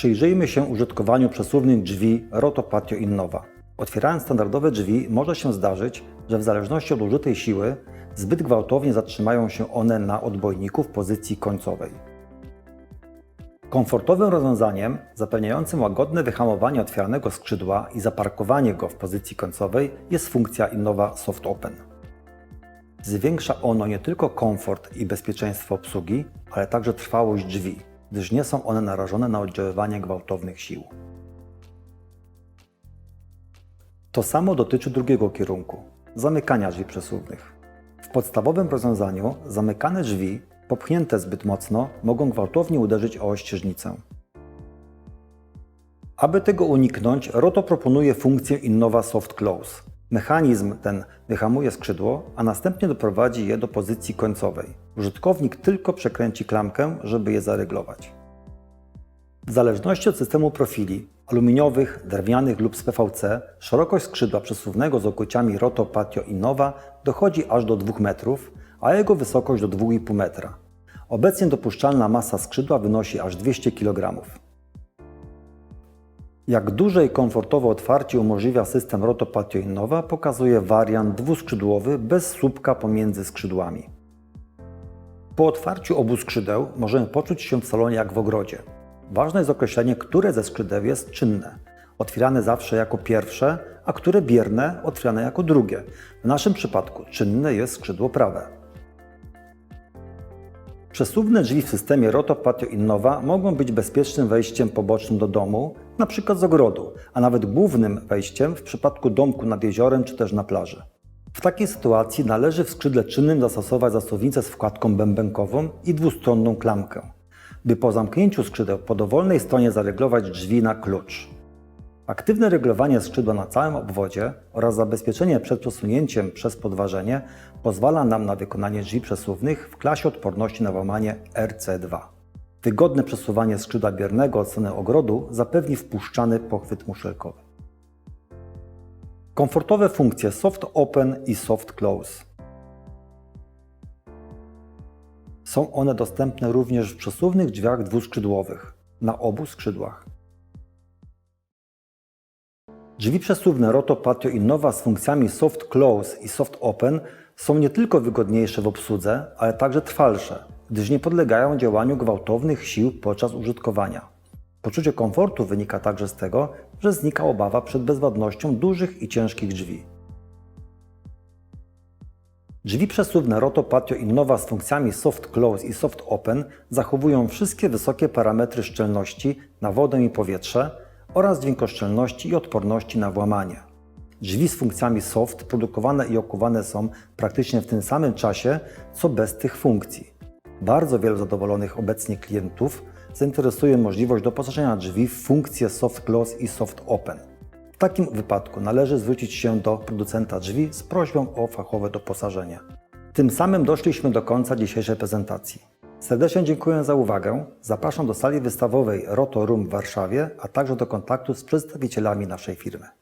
Przyjrzyjmy się użytkowaniu przesuwnych drzwi Roto Patio Innova. Otwierając standardowe drzwi może się zdarzyć, że w zależności od użytej siły zbyt gwałtownie zatrzymają się one na odbojniku w pozycji końcowej. Komfortowym rozwiązaniem zapewniającym łagodne wyhamowanie otwieranego skrzydła i zaparkowanie go w pozycji końcowej jest funkcja Innova Soft Open. Zwiększa ono nie tylko komfort i bezpieczeństwo obsługi, ale także trwałość drzwi, gdyż nie są one narażone na oddziaływanie gwałtownych sił. To samo dotyczy drugiego kierunku zamykania drzwi przesuwnych. W podstawowym rozwiązaniu zamykane drzwi, popchnięte zbyt mocno, mogą gwałtownie uderzyć o ościeżnicę. Aby tego uniknąć, Roto proponuje funkcję Innova Soft Close. Mechanizm ten wyhamuje skrzydło, a następnie doprowadzi je do pozycji końcowej. Użytkownik tylko przekręci klamkę, żeby je zareglować. W zależności od systemu profili aluminiowych, drewnianych lub z PVC, szerokość skrzydła przesuwnego z okociami Roto Patio Innova dochodzi aż do 2 metrów, a jego wysokość do 2,5 metra. Obecnie dopuszczalna masa skrzydła wynosi aż 200 kg. Jak duże i komfortowe otwarcie umożliwia system Roto Patio Innova pokazuje wariant dwuskrzydłowy bez słupka pomiędzy skrzydłami. Po otwarciu obu skrzydeł możemy poczuć się w salonie jak w ogrodzie. Ważne jest określenie, które ze skrzydeł jest czynne. Otwierane zawsze jako pierwsze, a które bierne otwierane jako drugie. W naszym przypadku czynne jest skrzydło prawe. Przesuwne drzwi w systemie Roto Patio Innova mogą być bezpiecznym wejściem pobocznym do domu, np. z ogrodu, a nawet głównym wejściem w przypadku domku nad jeziorem czy też na plaży. W takiej sytuacji należy w skrzydle czynnym zastosować zasuwnicę z wkładką bębenkową i dwustronną klamkę, by po zamknięciu skrzydeł po dowolnej stronie zareglować drzwi na klucz. Aktywne reglowanie skrzydła na całym obwodzie oraz zabezpieczenie przed przesunięciem przez podważenie pozwala nam na wykonanie drzwi przesuwnych w klasie odporności na łamanie RC2. Wygodne przesuwanie skrzydła biernego od strony ogrodu zapewni wpuszczany pochwyt muszelkowy. Komfortowe funkcje Soft Open i Soft Close. Są one dostępne również w przesuwnych drzwiach dwuskrzydłowych na obu skrzydłach. Drzwi przesuwne Roto Patio Innova z funkcjami Soft Close i Soft Open są nie tylko wygodniejsze w obsłudze, ale także trwalsze, gdyż nie podlegają działaniu gwałtownych sił podczas użytkowania. Poczucie komfortu wynika także z tego, że znika obawa przed bezwładnością dużych i ciężkich drzwi. Drzwi przesuwne Roto Patio Innova z funkcjami Soft Close i Soft Open zachowują wszystkie wysokie parametry szczelności na wodę i powietrze oraz dźwiękoszczelności i odporności na włamanie. Drzwi z funkcjami soft produkowane i okuwane są praktycznie w tym samym czasie, co bez tych funkcji. Bardzo wielu zadowolonych obecnie klientów zainteresuje możliwość doposażenia drzwi w funkcje Soft Close i Soft Open. W takim wypadku należy zwrócić się do producenta drzwi z prośbą o fachowe doposażenie. Tym samym doszliśmy do końca dzisiejszej prezentacji. Serdecznie dziękuję za uwagę. Zapraszam do sali wystawowej Roto Room w Warszawie, a także do kontaktu z przedstawicielami naszej firmy.